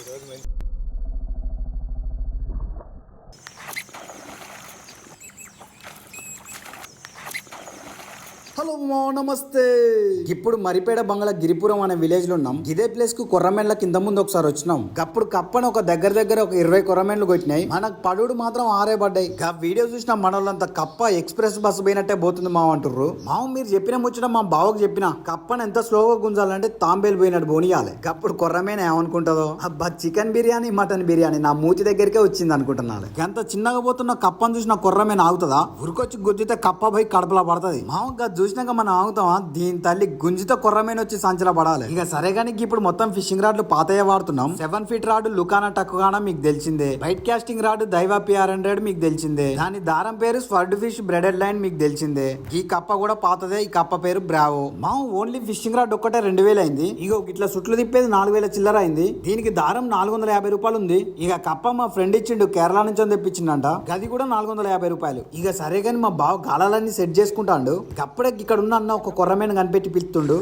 ఈరోజు మంచి హలో నమస్తే. ఇప్పుడు మరిపేడ బంగ్లా గిరిపురం అనే విలేజ్లో ఉన్నాం. ఇదే ప్లేస్కు కొర్రమెన్ల కింద ముందు ఒకసారి వచ్చినాం. అప్పుడు కప్పన ఒక దగ్గర దగ్గర ఒక ఇరవై కొర్రమెన్లు కొట్టినాయి. మనకు పడుడు మాత్రం ఆరే పడ్డాయి. గా వీడియో చూసిన మనోళ్ళంతా కప్ప ఎక్స్ప్రెస్ బస్సు పోయినట్టే పోతుంది మా అంటుర్రు. మావ మీరు చెప్పిన ముచ్చట మా బావకు చెప్పిన కప్పను ఎంత స్లోగా గుంజాలంటే తాంబేలు పోయినట్టు పోనీయాలి అప్పుడు కొర్రమేన ఏమనుకుంటుందో? అబ్బా చికెన్ బిర్యానీ మటన్ బిర్యానీ నా మూతి దగ్గరికే వచ్చింది అనుకుంటున్నాను ఎంత చిన్నగా పోతున్న కప్పని చూసిన కొర్రమేన ఆగుతుందా? ఉరికొచ్చి గుద్దితే కప్ప పోయి కడపలా పడుతుంది. చూసి చూసినాక మనం ఆగుతామా? దీని తల్లి గుంజితో కొర్రమేన వచ్చి సంచల పడాలి. ఇక సరే కానీ ఇప్పుడు మొత్తం ఫిషింగ్ రాడ్లు పాతయ్య వాడుతున్నాం. సెవెన్ ఫీట్ రాడ్ లుకానా టక్కుగానా మీకు తెలిసిందే. White casting rod Daiwa PR hundred మీకు తెలిసిందే. దాని దారం పేరు స్వర్డ్ ఫిష్ బ్రెడెడ్ లైన్ మీకు తెలిసిందే. ఈ కప్ప కూడా పాతదే ఈ కప్ప పేరు బ్రావో. మా ఓన్లీ ఫిషింగ్ రాడ్ ఒక్కటే రెండు వేలు అయింది. ఇగో ఇట్లా సుట్లు తిప్పేది నాలుగు వేల చిల్లర అయింది. దీనికి దారం నాలుగు వందల యాభై రూపాయలు ఉంది. ఇక కప్ప మా ఫ్రెండ్ ఇచ్చిండు కేరళ నుంచి తెప్పించిండంట. గది కూడా నాలుగు వందల యాభై రూపాయలు. ఇక సరే కానీ మా బావ గాలాలన్నీ సెట్ చేసుకుంటాడు. అప్పుడే ఇక్కడ ఉన్న అన్న ఒక కొర్రమైన కనిపెట్టి పిలుతుండు.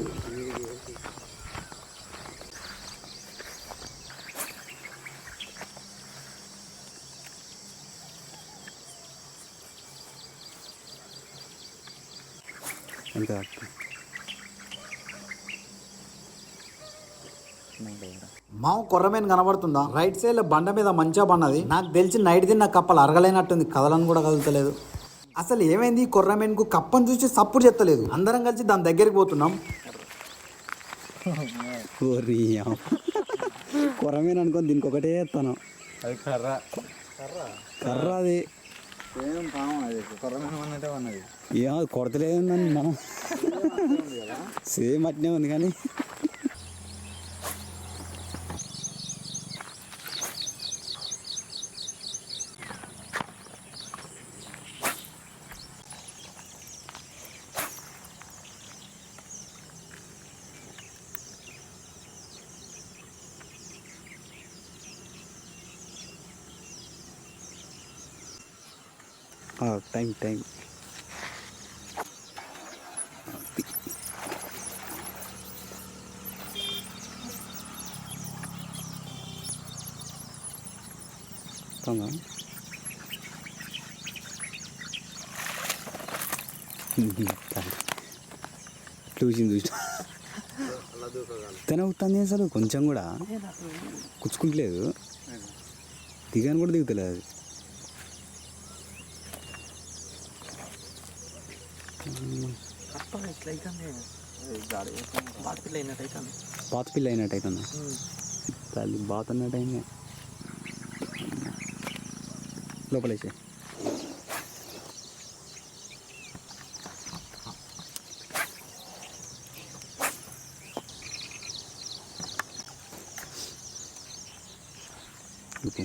మా కొర్రమైన కనబడుతుందా? రైట్ సైడ్లో బండ మీద మంచిగా పన్నది నాకు తెలిసి నైట్ తిన్న కప్పలు అరగలేనట్టుంది. కదలని కూడా కదులుతలేదు. అసలు ఏమైంది? కొర్రమేన్కు కప్పని చూసి సప్పుడు చెత్తలేదు. అందరం కలిసి దాని దగ్గరికి పోతున్నాం. కొరమేన అనుకొని దీనికి ఒకటే వేస్తాను అది కర్ర. కర్ర అది. ఏం పాము అది. కొరమైన ఉన్నట్టే ఉన్నది. ఏమో అది కొడతలేదండి మనం సేమ్ అట్నే ఉంది కానీ. టైం టైం వస్తుందా చూసింది చూసిన తన ఉత్తాన్ని అసలు కొంచెం కూడా కుచ్చుకుంటలేదు దిగాను కూడా దిగుతలేదు అది పాత పిల్ల అయినట్టు అవుతుందా తల్లి బాత్ అన్నట్టు అయింది లోపలేసే ఓకే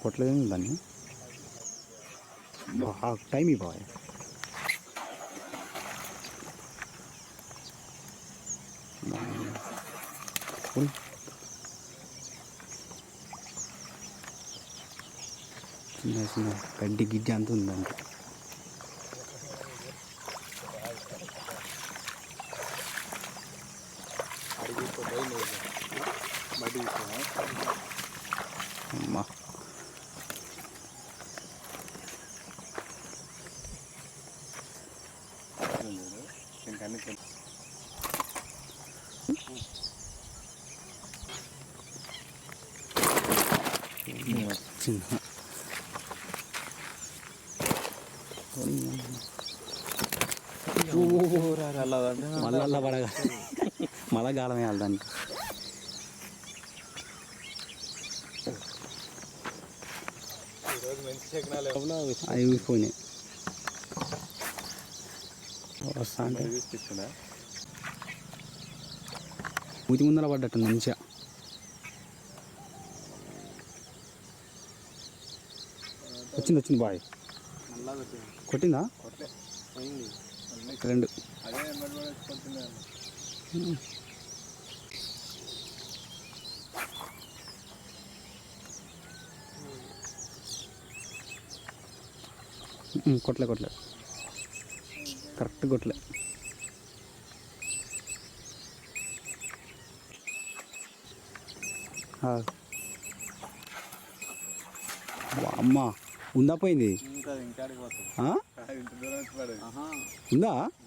కొట్టలేదు దాన్ని. బాగా టైం ఇవ్వాలి చిన్న చిన్న గడ్డి గిడ్డి అంత ఉందంటే దాంట్లో అమ్మా చిన్న మళ్ళీ అలా పడగా మళ్ళా గాలం వేయాలి అవి ఊసిపోయినాయి వస్తా అంటే మూతి ముందర పడ్డట్టు మంచిగా. వచ్చింది వచ్చింది బాయ్. కొట్టిందా? రెండు ఉమ్, కొట్టలే కొట్టలే కరెక్ట్ కొట్టలే ఆ. అమ్మ ఉందా పోయింది ఇంకా ఇంకాడికి పోతుంది ఆ? ఇంటి దూరం వచ్చి పడేది ఉందా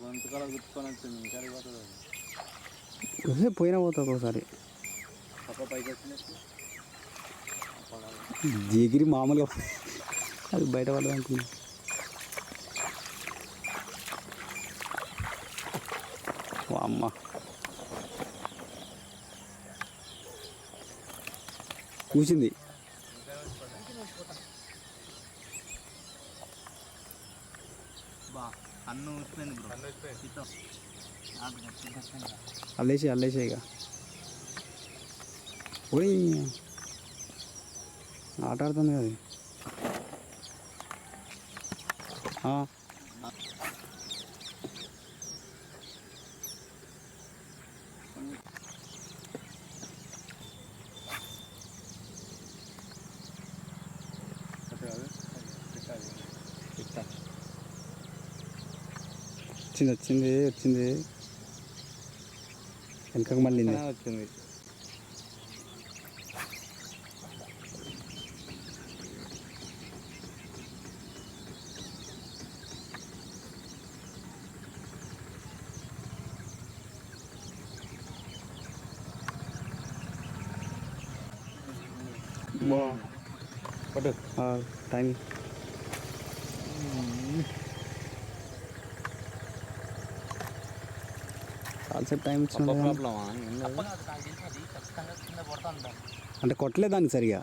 గొంతు కూడా గుర్తుకొని వచ్చింది ఇంకాడికి పోతుంది అది. ఒసే పోయినా పోతుంది ఒకసారి జిగిరి మామూలుగా. అది బయట పడదు అనుకున్నా అమ్మ. కూసింది అన్ను అల్లేసి అల్లేసి ఇక. ఓయ్. ఆట ఆడుతుంది కదా ఇది. ఆ. వచ్చింది వచ్చింది వచ్చింది. వెనకకు మళ్ళీ వచ్చింది. పట్టు. టైం. చాలాసేపు టైం ఇచ్చిన అంటే కొట్టలేదు దాన్ని సరిగా.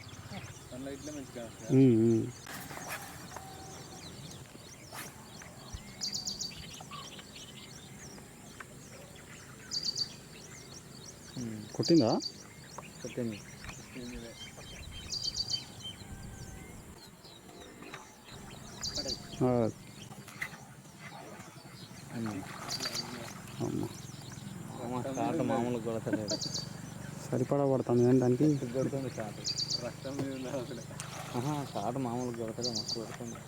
కొట్టిందా? కొట్టింది. అమ్మ స్టార్ట్ మామూలు కొడతలేదు సరిపడా పడుతుంది కానీ దానికి కొడుతుంది స్టార్ట్ రక్తం స్టార్ట్ మామూలు కొడతలే మస్తు కొడుతుంది.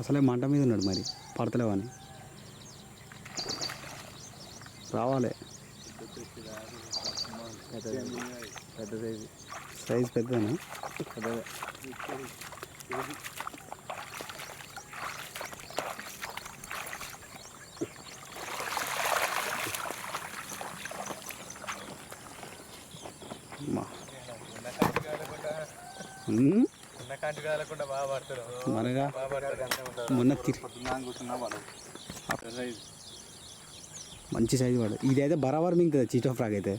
అసలే మంట మీద ఉన్నాడు మరి పడతలేవని రావాలి. పెద్ద సైజు సైజ్ పెద్దదే అమ్మా. ఉమ్, ఉన్న కంటి కాలకుండా బాగా పడతారు మరగా బాగా మొన్న మంచి సైజు వాడు. ఇదైతే బరాబర్ మింగుతుంది చీటో ఫ్రాక్ అయితే.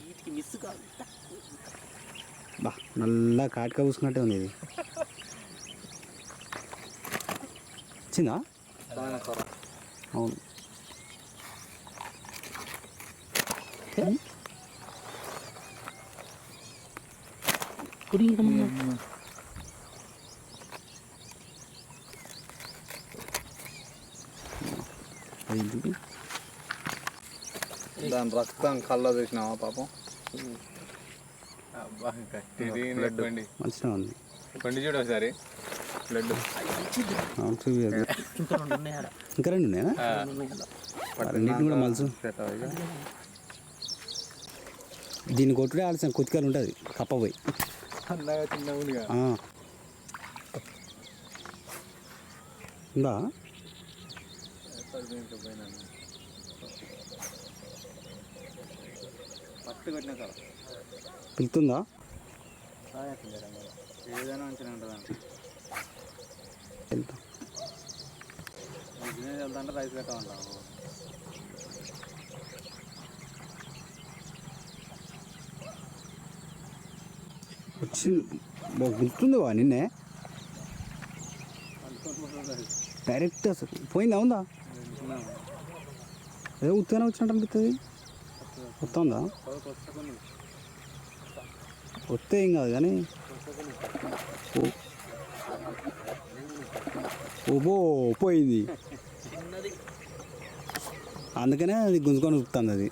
బా నల్ల కాటిక పూసుకున్నట్టే ఉంది ఇది. వచ్చిందా అవును. అయింది దాని రక్తం కళ్ళ చూసినావా పాపం? మంచిగా ఉంది. పండి చూడు ఒకసారి. బ్లడ్. అవును, చూపియదు. ఇంకా రెండు ఉన్నాయా? రెండింటిని కూడా మలుసు. దీన్ని కొట్టుడే ఆలస్యం. కుతికలు ఉంటుంది. కప్పపోయి అందాగా ఆ. ఉందా ఫస్ట్ కొట్టిన కదా పిలుతుందా ఏదైనా మంచిగా ఉంటుంది వెళ్తా. బిజినెస్ వెళ్తాంటే రైస్ కట్టమంటాం వచ్చి గుర్తుంది వా నిన్నే. డైరెక్ట్ అసలు పోయిందా ఉందా? అదే ఉత్తగానే వచ్చినట్టు అనిపిస్తుంది వస్తుందా వస్తే ఏం కాదు కానీ ఓబో పోయింది. అందుకనే అది గుంజుకొని ఉరుకుతుంది అది.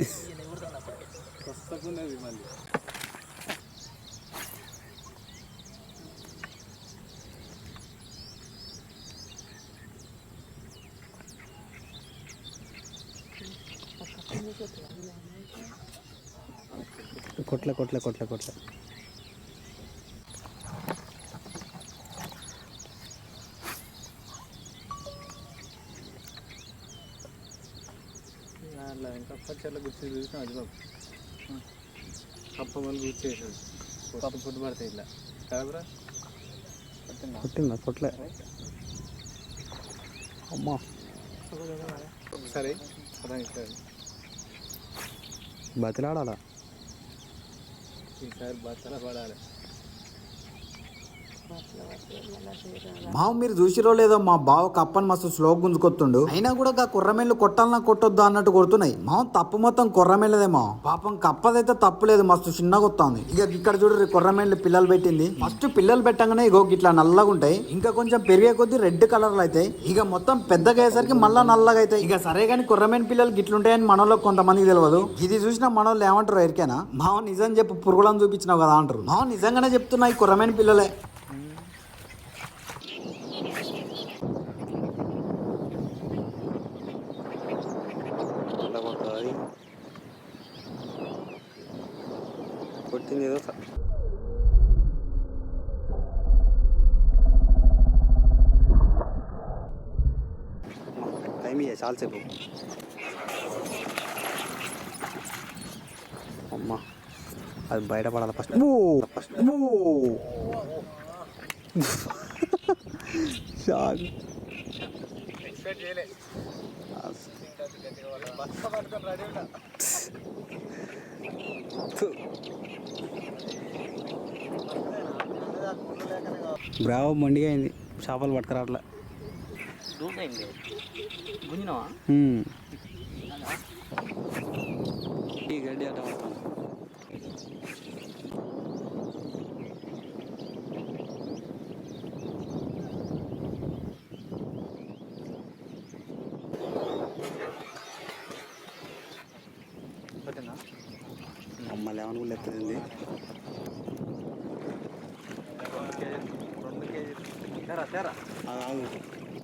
కొట్ల కొట్ల కొట్ల. దాంట్లో ఇంకా పచ్చళ్ళు గుర్తు చూసిన అది బాబు. కప్ప కప్ప పడతాయి ఇట్లా కదరా? కొట్టిందా? కొట్లే. అమ్మా. ఒకసారి అర్థం ఈసారి బతిలాడాలా ఈసారి బత్తల పడాలి మా మీరు చూసిరో లేదో మా బావ కప్పని మస్తు స్లో గుంజుకొత్తుండు. అయినా కూడా గా కుర్రమేళ్ళు కొట్టాలన్నా కొట్టొద్దు అన్నట్టు కొడుతున్నాయి. మా తప్పు మొత్తం కుర్రమేళ్ళదేమో పాపం కప్పదైతే తప్పు లేదు మస్తు చిన్నగా వస్తుంది ఇక ఇక్కడ చూడు కుర్రమేళ్ళు పిల్లలు పెట్టింది. ఫస్ట్ పిల్లలు పెట్టగానే ఇగో ఇట్లా నల్లగా ఉంటాయి. ఇంకా కొంచెం పెరిగే కొద్దీ రెడ్ కలర్లు అవుతాయి ఇక మొత్తం పెద్దగా అయ్యేసరికి మళ్ళా నల్లగా అవుతాయి ఇక సరే కానీ కుర్రమేన్ పిల్లలు గిట్లుంటాయని మనలో కొంతమందికి తెలియదు ఇది చూసిన మనోళ్ళు ఏమంటారు ఎరికేనా? మావ నిజం చెప్పు పురుగులను చూపించినావు కదా అంటారు. మావ నిజంగానే చెప్తున్నా ఈ కుర్రమేన్ పిల్లలే అలా కొడుతుంది కొట్టింది ఏదో టైం ఇయ్య చాలాసేపు అమ్మా అది బయటపడాలి first first shock expect bravo Mandiga అయింది. చేపలు పట్టుకురావట్లే. ఈ గడ్డి అట్ట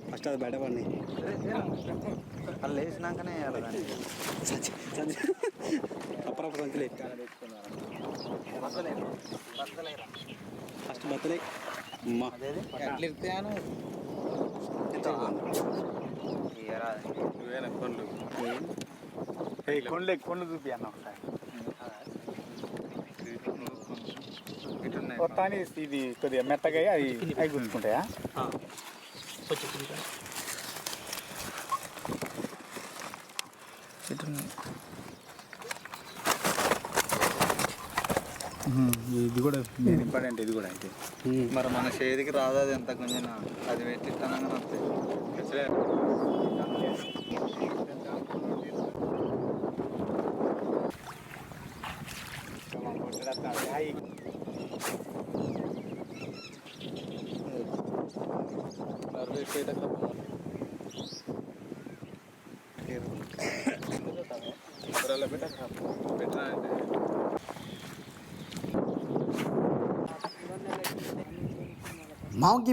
ఫస్ట్ అది బయటపడి సంచి సంచి అప్పుడప్పుడు సంచులే ఫస్ట్ నువ్వేనా కొండ్లు? కొండ్లు చూపి అన్న మొత్తాన్ని ఇది కొద్దిగా మెత్తగా అవి అవి గుంజుకుంటాయా ఇది కూడా మెయిన్ ఇంపార్టెంట్ ఇది కూడా అయితే మరి మన చేతికి రాదు అది ఎంత కొంచెం అది పెట్టి తనంగా వస్తాయి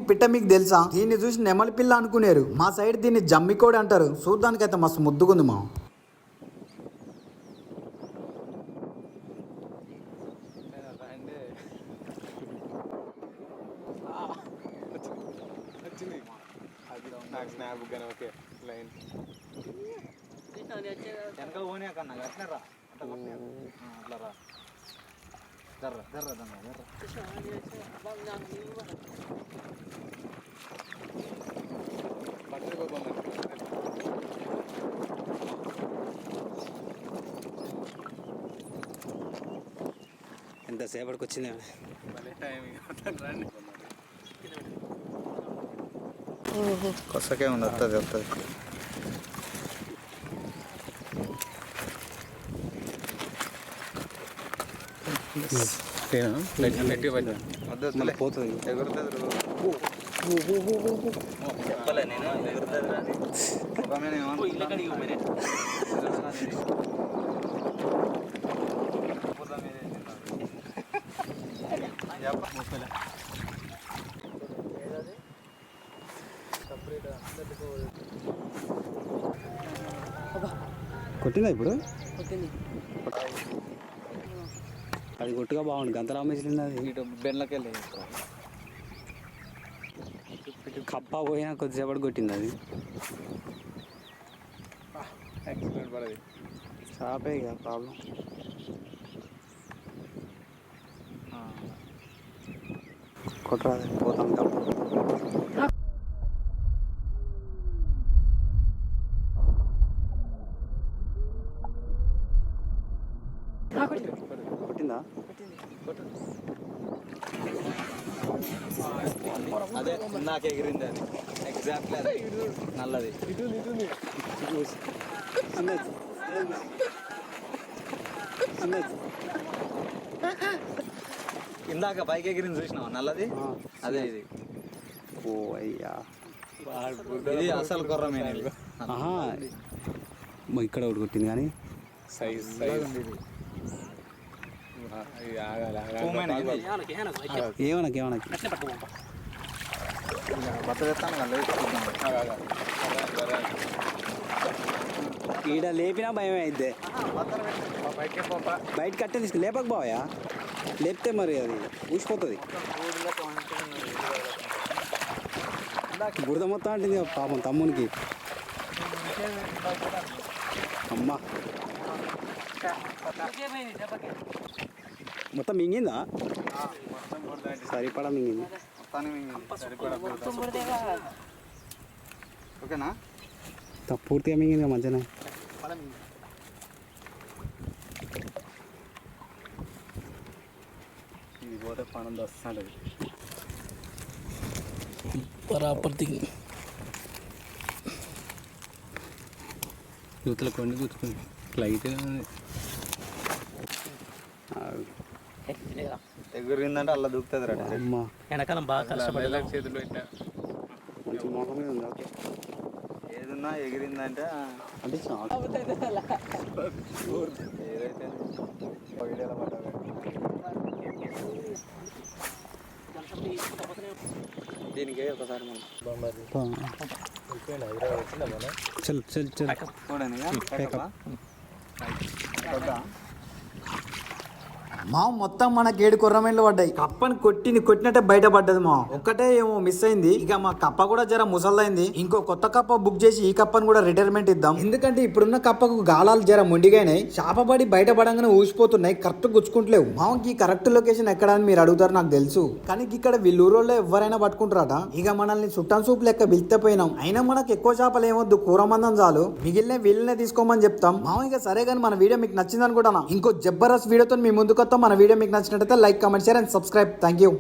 పిట్ట మీకు తెలుసా? దీన్ని చూసి నెమలి పిల్ల అనుకునేరు. మా సైడ్ దీన్ని జమ్మికోడి అంటారు. చూడ్డానికైతే మస్తు ముద్దుగుంది మా నాకు స్నాప్ కానీ ఓకే లైన్ వెనకాల పోనీ కన్నా అట్లా రా అట్లా కొట్టినా. ఆ, అట్లా రా జర్ర జర్ర దమ్మ జర్ర ఎంతసేపటికి వచ్చింది కొసకే ఉంది వస్తుంది వస్తుంది మళ్ళీ పోతుంది చెప్పలే నేను ఎగురుతుంది రాని ఒక ఆమె ఏమనుకుంటా? పోతా మీదే కొట్టిందా ఇప్పుడు? కొట్టింది. అది కొట్టుగా బాగుంది గంతలా అమ్మేసింది అది. ఇటు బెండ్లకెళ్ళి కప్ప పోయినా కొద్దిసేపటి కొట్టింది అది. యాక్సిడెంట్ పడది. చాపే ఇక ప్రాబ్లం కొట్టరాదు పోతాం కప్ప కొట్టిందా అదే నాకు ఎగిరింది అది ఎగ్జాక్ట్లీ అదే నల్లది ఇందాక పైకి ఎగిరింది చూసినావా? నల్లది? అదే ఇది. ఓ అయ్యా. ఇది అసలు కొర్రమే ఆహా. మా ఇక్కడ ఒకటి కొట్టింది కానీ. Size size. ఏమనకి ఏమనకి బట్ట తెస్తాను కదా ఈడ లేపినా భయమే అయితే బయట కట్టే తీసుకు లేపక బావయా లేపితే మరి అది ఊసిపోతుంది బురద మొత్తం అంటుంది పాపం తమ్మునికి. అమ్మా. మొత్తం మింగిందా? సరిపడా మింగింది. ఓకేనా? పూర్తిగా మింగింది మధ్యన ఇది పోతే పనం వస్తుంది యూత్లో కొన్ని గుర్తుకుంది లైట్ ఎగిరిందంటే అలా దూకుతుంది రా. అమ్మా. వెనకాలం బాగా కష్టపడ్డా చేతులు పెట్టా. మంచి మొహం మీద ఉంది? ఓకే ఏదున్నా ఎగిరిందంటే అంటే చాలా. ఏదైతే దీనికి ఒకసారి మనం. చల్ చల్ చల్. చూడండి మా మొత్తం మనకి ఏడు కొర్రమేళ్ళు పడ్డాయి. కప్పని కొట్టిని కొట్టినట్టే బయట పడ్డది మా ఒక్కటే ఏమో మిస్ అయింది. ఇక మా కప్ప కూడా జర ముసలైంది ఇంకో కొత్త కప్ప బుక్ చేసి ఈ కప్పని కూడా రిటైర్మెంట్ ఇద్దాం. ఎందుకంటే ఇప్పుడున్న కప్పకు గాలాలు జర మొండిగానే చాపబడి బయట పడంగానే ఊసిపోతున్నాయి. కరెక్ట్ గుచ్చుకుంటలేవు. మామకి ఈ కరెక్ట్ లొకేషన్ ఎక్కడ అని మీరు అడుగుతారు నాకు తెలుసు. కానీ ఇక్కడ వీళ్ళూరులో ఎవరైనా పట్టుకుంటారట. ఇక మనల్ని చుట్టం సూపు లెక్క పిలితే పోయినాం. అయినా మనకు ఎక్కువ చేపలు ఏమొద్దు. కూర మందం చాలు. మిగిలిన వీళ్ళనే తీసుకోమని చెప్తాం. మామ ఇక సరే కానీ మన వీడియో మీకు నచ్చింది అనుకుంటున్నా. ఇంకో జబ్బరస్ వీడియోతో మీ ముందుకు మన వీడియో మీకు నచ్చినట్లయితే like comment share and subscribe. Thank you